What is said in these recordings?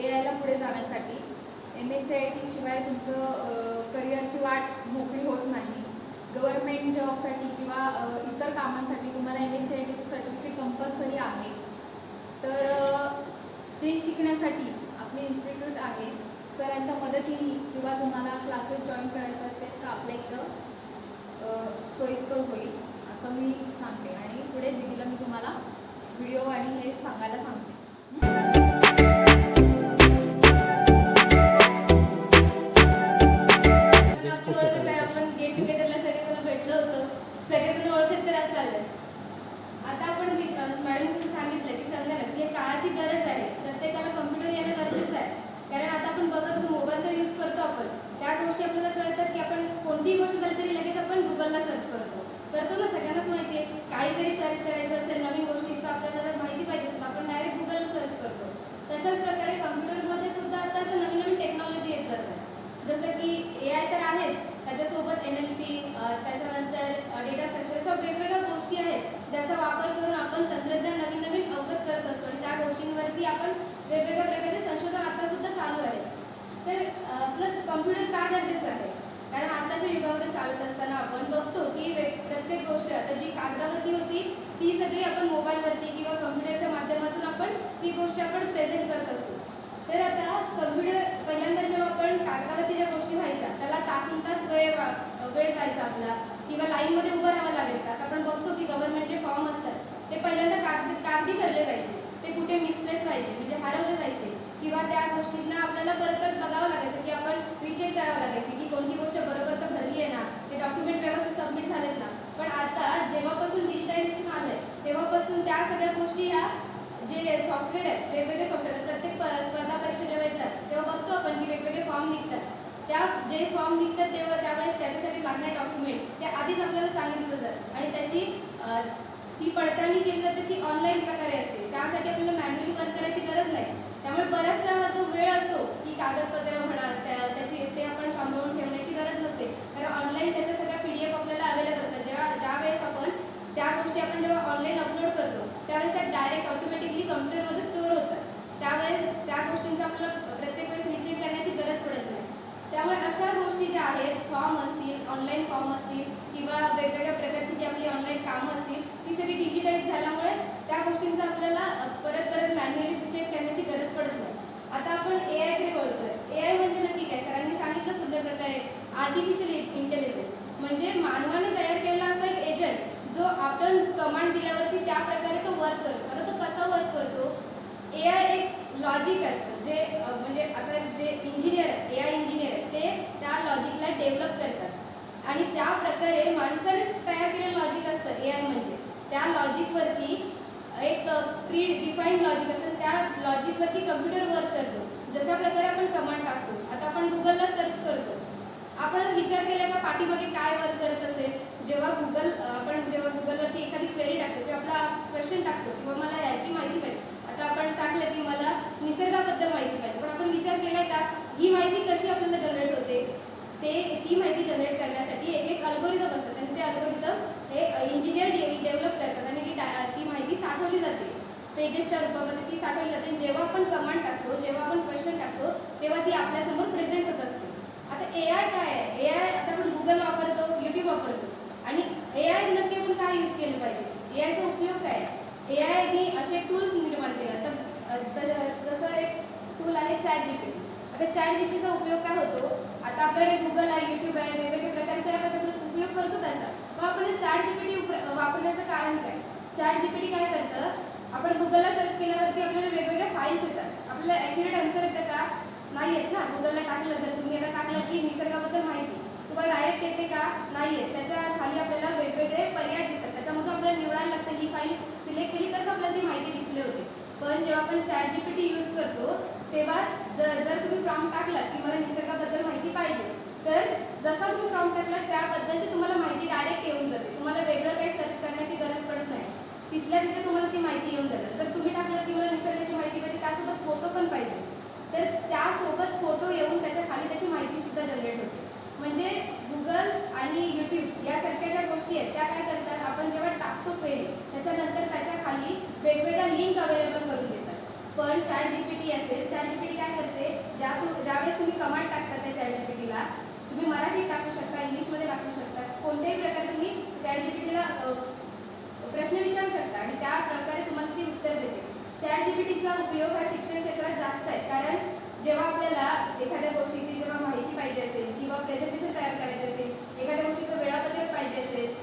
ए आयला पुढे जाण्यासाठी. M S C I T शिवाय तुमचं करिअरची वाट मोकळी होत नाही. गव्हर्नमेंट जॉबसाठी किंवा इतर कामांसाठी तुम्हाला एम एस सी आय टीचं सर्टिफिकेट कंपल्सरी आहे. तर ते शिकण्यासाठी आपले इन्स्टिट्यूट आहे. सरांच्या मदतीने किंवा तुम्हाला क्लासेस जॉईन करायचं असेल तर आपल्या इथं सोयीस्कर होईल असं मी सांगते. आणि पुढे दिदीला मी तुम्हाला व्हिडिओ आणि हे सांगायला सांगते. सगळेजण ओळखत तर असाल आता आपण वि- अं, की सांगितलं की संगणक हे काळाची गरज आहे. प्रत्येकाला कम्प्युटर येणं गरजेचं आहे. कारण आता आपण बघत मोबाईल तर यूज करतो आपण. त्या गोष्टी आपल्याला कळतात की आपण कोणतीही गोष्ट झाली तरी लगेच आपण गुगलला सर्च करतो. करतो ना सगळ्यांनाच माहिती आहे. काही जरी सर्च करायचं असेल नवीन गोष्टीचं आपल्याला जर माहिती पाहिजे असेल आपण डायरेक्ट गुगलला सर्च करतो. तशाच प्रकारे कम्प्युटरमध्ये सुद्धा आता अशा नवीन नवीन टेक्नॉलॉजी येत जातात. जसं की ए आय तर आहेच त्याच्यासोबत एन एल पी त्याच्यानंतर डेटा स्ट्रक्चर अशा वेगवेगळ्या गोष्टी आहेत ज्याचा वापर करून आपण तंत्रज्ञान नवीन नवीन अवगत करत असतो आणि त्या गोष्टींवरती आपण वेगवेगळ्या प्रकारचे संशोधन आता सुद्धा चालू आहे. तर प्लस कम्प्युटर का गरजेचं आहे? कारण आताच्या युगामध्ये चालत असताना आपण बघतो की वे- प्रत्येक गोष्ट आता जी कागदावरती होती ती सगळी आपण मोबाईलवरती किंवा कम्प्युटरच्या माध्यमातून आपण ती गोष्ट आपण प्रेझेंट करत असतो. तर आता कम्प्युटर पहिल्यांदा जेव्हा आपण कागदावरती ज्या गोष्टी व्हायच्या त्याला तासन तास वेळ वेळ जायचा आपला. किंवा लाईनमध्ये उभं राहावं लागायचं. आता आपण बघतो की गव्हर्नमेंटचे फॉर्म असतात ते पहिल्यांदा कागदी कागदी भरले जायचे ते कुठे मिसप्लेस व्हायचे म्हणजे हरवले जायचे. किंवा त्या गोष्टींना आपल्याला परत परत बघावं लागायचं की आपण रिचेक करावं लागायचे की कोणती गोष्ट बरोबर तर भरली आहे ना? ते डॉक्युमेंट व्यवस्थित सबमिट झालेत ना? पण आता जेव्हापासून डिजिटायझेशन आलंय तेव्हापासून त्या सगळ्या गोष्टी ह्या जे सॉफ्टवेअर आहेत वेगवेगळे सॉफ्टवेअर आहेत प्रत्येक स्पर्धा परीक्षा जेव्हा येतात. तेव्हा बघतो आपण की वेगवेगळे फॉर्म निघतात. त्या जे फॉर्म निघतात तेव्हा त्यावेळेस त्याच्यासाठी लागणारे डॉक्युमेंट ते आधीच आपल्याला सांगितलं जातात आणि त्याची ती पडताळणी केली जाते ती ऑनलाईन प्रकारे असते. त्यासाठी आपल्याला मॅन्युअली वर्क करायची गरज नाही. त्यामुळे बराचसा हा जो वेळ असतो की कागदपत्र म्हणा त्या- त्याची ते आपण सांभाळून ठेवण्याची गरज नसते. कारण ऑनलाईन त्याच्यासाठी सगळ्या पी डी एफ आपल्याला अवेलेबल असतात जेव्हा ज्यावेळेस आपण त्या गोष्टी आपण जेव्हा ऑनलाईन अपलोड करतो त्यावेळेस त्या डायरेक्ट ऑटोमॅटिकली कम्प्युटरमध्ये स्टोअर होतात त्यावेळेस त्या गोष्टींचा आपल्याला प्रत्येक वेळेस रिचेक करण्याची गरज पडत नाही त्यामुळे अशा गोष्टी ज्या आहेत फॉर्म असतील ऑनलाईन फॉर्म असतील किंवा वेगवेगळ्या प्रकारची जी आपली ऑनलाईन कामं असतील ती सगळी डिजिटाईज झाल्यामुळे त्या गोष्टींचा आपल्याला अ, परत परत मॅन्युअली चेक करण्याची गरज पडत नाही आता आपण ए आयकडे वळतोय ए आय म्हणजे नक्की काय सरांनी सांगितलं सुंदर प्रकारे आर्टिफिशियल इंटेलिजन्स म्हणजे मानवाने तयार केलेला असा एक एजंट जो आपण कमांड दिल्यावरती त्या प्रकारे तो वर्क करतो. आता तो कसा वर्क करतो? ए आय एक लॉजिक असतं. जे म्हणजे आता जे इंजिनियर आहेत ए आय इंजिनियर आहेत ते त्या लॉजिकला डेव्हलप करतात. आणि त्या प्रकारे माणसानेच तयार केलेलं लॉजिक असतं ए आय म्हणजे. त्या लॉजिकवरती एक प्री डिफाईन्ड लॉजिक असतं. त्या लॉजिकवरती कम्प्युटर वर्क करतो. जशा प्रकारे आपण कमांड टाकतो. आता आपण गुगलला सर्च करतो. आपण विचार केला का पाठीमागे काय वर्क करत असेल? जेव्हा गुगल आपण जेव्हा गुगलवरती एखादी क्वेरी टाकतो किंवा आपला क्वेश्चन टाकतो किंवा मला याची माहिती पाहिजे. आता आपण टाकलं की मला निसर्गाबद्दल माहिती पाहिजे. पण आपण विचार केलाय का ही माहिती कशी आपल्याला जनरेट होते? ते ती माहिती जनरेट करण्यासाठी एक एक अल्गोरिदम असतात. आणि ते अल्गोरिदम हे इंजिनियर डेव्हलप करतात. आणि ती ती माहिती साठवली जाते. पेजेसच्या रूपामध्ये ती साठवली जाते. आणि जेव्हा आपण कमांड टाकतो जेव्हा आपण क्वेश्चन टाकतो तेव्हा ती आपल्यासमोर प्रेझेंट होत असते आता ए आय काय आहे ए आय आता आपण गुगल वापरतो युट्यूब वापरतो आणि ए आय नक्की आपण काय यूज केलं पाहिजे ए आयचा उपयोग काय आहे ए आयनी असे टूल्स निर्माण केले तर अ, तर- तसं एक टूल आहे चॅट जीपीटी आता चॅट जीपीटीचा उपयोग काय होतो आता आपल्याकडे गुगल आहे युट्यूब आहे वेगवेगळ्या प्रकारचे ॲप आपण उपयोग करतो त्याचा मग आपल्याला चॅट जीपीटी वापरण्याचं कारण काय? चॅट जीपीटी काय करतं? आपण गुगलला सर्च केल्यावरती आपल्याला वेगवेगळ्या फाईल्स येतात. आपल्याला ॲक्युरेट आन्सर येतं का? नाही येत ना. गुगलला टाकलं जर तुम्ही आता टाकलं की निसर्गाबद्दल माहिती. तुम्हाला डायरेक्ट येते का? नाही येत. त्याच्याखाली आपल्याला वेगवेगळे पर्याय दिसतात. त्याच्यामधून आपल्याला निवडायला लागतं ही फाईल सिलेक्ट केली तरच आपल्याला ती माहिती डिस्प्ले होते. पण जेव्हा आपण चॅट जीपीटी यूज करतो तेव्हा जर जर तुम्ही फॉर्म टाकलात की मला निसर्गाबद्दल माहिती पाहिजे तर जसा तुम्ही फॉर्म टाकला त्याबद्दलची तुम्हाला माहिती डायरेक्ट येऊन जाते. तुम्हाला वेगळं काही सर्च करण्याची गरज पडत नाही. तिथल्या तिथे तुम्हाला ती माहिती येऊन जाते. जर तुम्ही टाकलं की मला निसर्गाची माहिती पाहिजे त्यासोबत फोटो पण पाहिजे. तर त्यासोबत फोटो येऊन त्याच्याखाली त्याची माहिती सुद्धा जनरेट होते म्हणजे गुगल आणि यूट्यूब यासारख्या ज्या गोष्टी आहेत त्या काय करतात आपण जेव्हा टाकतो क्वेरी त्याच्यानंतर त्याच्याखाली वेगवेगळ्या लिंक अवेलेबल करून देतात पण चॅट जीपीटी असेल चॅट जीपीटी काय तुम्ही मराठीत टाकू शकता इंग्लिशमध्ये टाकू शकता कोणत्याही प्रकारे तुम्ही चॅट जीपीटीला प्रश्न विचारू शकता आणि त्या प्रकारे तुम्हाला ती उत्तर देते. चॅट जीपीटीचा उपयोग हा शिक्षण क्षेत्रात जास्त आहे. कारण जेव्हा आपल्याला एखाद्या गोष्टीची जेव्हा माहिती पाहिजे असेल किंवा प्रेझेंटेशन तयार करायचे असेल एखाद्या गोष्टीचं वेळापत्रक पाहिजे असेल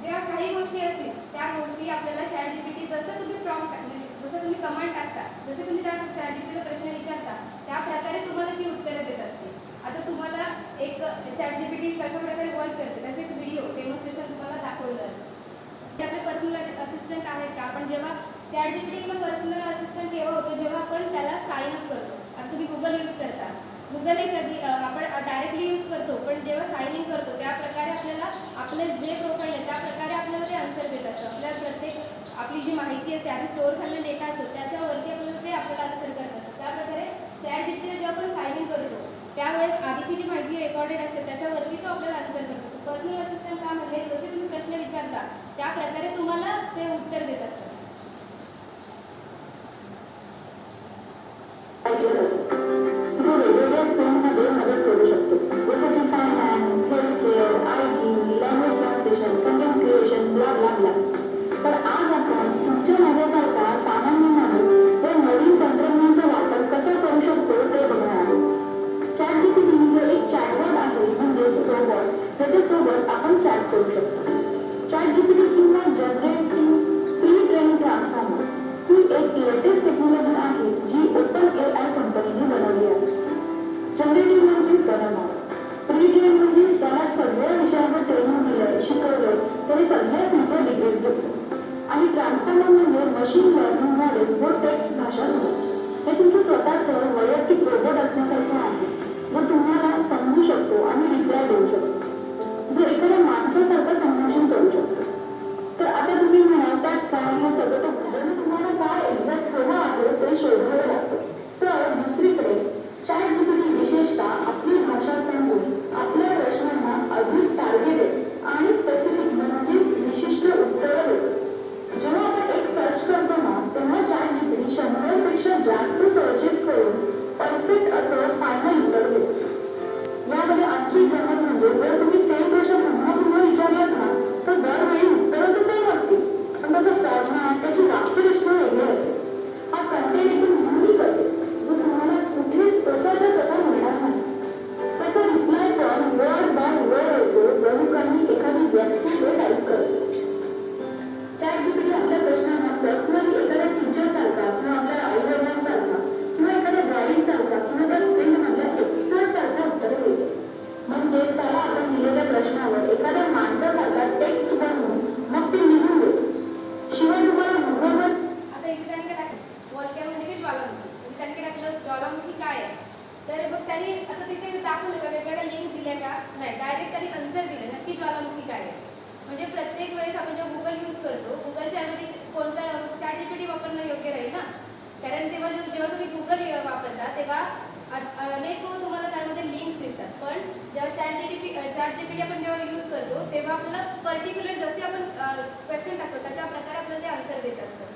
ज्या काही गोष्टी असतील त्या गोष्टी आपल्याला चॅट जीपीटी जसं तुम्ही प्रॉम्प्ट टाक म्हणजे जसं तुम्ही कमांड टाकता जसे तुम्ही त्या चॅट जीपीटीला प्रश्न विचारता त्या प्रकारे तुम्हाला ती उत्तरं देत असते आता तुम्हाला एक चॅट जीपीटी कशाप्रकारे वर्क करते त्याचे एक व्हिडिओ डेमॉन्स्ट्रेशन तुम्हाला दाखवलं जातं ते आपले पर्सनल असिस्टंट आहेत का? आपण जेव्हा चॅट जीपीटी किंवा पर्सनल असिस्टंट केव्हा होतो जेव्हा आपण त्याला साईन अप करतो. आता तुम्ही गुगल यूज करता. गुगल हे कधी आपण डायरेक्टली यूज करतो पण जेव्हा साईन इन करतो त्या प्रकारे आपल्याला आपलं जे प्रोफाईल आहे त्या प्रकारे आपल्याला ते आन्सर देत असतं. आपल्याला प्रत्येक आपली जी माहिती असते आधी स्टोअर झालेला डेटा असतो त्याच्यावरती आपल्याला ते आपल्याला आन्सर करत असतं. त्या प्रकारे चॅट जीपीटीला जेव्हा आपण साईन इन करतो त्यावेळेस आधीची जी माहिती रेकॉर्डेड असते त्याच्यावरती तो आपल्याला आन्सर करत. असतो पर्सनल असिस्टंट का म्हणजे जसे तुम्ही प्रश्न विचारता त्या प्रकारे तुम्हाला ते उत्तर देत असतं ट्रान्सफॉर्मर म्हणजे मशीन लर्निंग मॉडेल जो टेक्स्ट भाषा समजतो हे तुमचं स्वतःचं वैयक्तिक रोबोट असण्यासारखं आहे. जो तुम्हाला समजू शकतो आणि रिप्लाय देऊ शकतो. जो एखाद्या माणसासारखं संभाषण करू शकतो. तर आता तुम्ही म्हणाल त्यात काय? हे सगळं तो तुम्हाला काय एक्झॅक्ट हवं आहे ते पर्सनली एखाद्या टीचर सारखा किंवा आपल्या आई वडिलांसारखा किंवा एखाद्या गाईड सारखा किंवा त्या फील्डमधल्या एक्सपर्ट सारखा उत्तर देते म्हणजेच त्याला आपण दिलेल्या प्रश्नावर एखाद्या माणसासारखा टेक्स्ट बनवून मग ते लिहून देतो. शिवाय तुम्हाला गुगलवर आता इथे त्यांनी म्हणजे काय टाकलं. वॉलकॅम म्हणजे की ज्वालामुखी म्हणजे त्यांनी काय टाकलं. ज्वालामुखी काय? आहे तर मग त्यांनी आता तिथे दाखवलं का? वेगवेगळ्या लिंक दिल्या का? नाही डायरेक्ट त्यांनी आन्सर दिलं. नक्की ज्वालामुखी म्हणजे काय? आहे म्हणजे प्रत्येक वेळेस आपण जेव्हा गुगल यूज करतो गुगलच्या ऐवजी कोणता चॅट जीपीटी वापरणं योग्य राहील ना? कारण तेव्हा जेव्हा तुम्ही गुगल वापरता तेव्हा अनेक तुम्हाला त्यामध्ये लिंक्स दिसतात. पण जेव्हा चॅट जीपीटी चॅट जीपीटी आपण जेव्हा यूज करतो तेव्हा आपल्याला पर्टिक्युलर जसे आपण क्वेश्चन टाकतो त्याच्या प्रकारे आपल्याला ते आन्सर देत असतात.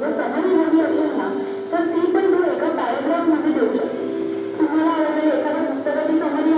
जर समरी हवी असेल ना तर ती पण तू एका पॅरेग्राफमध्ये देऊ शकते. तुम्हाला वगैरे एखाद्या पुस्तकाची समरी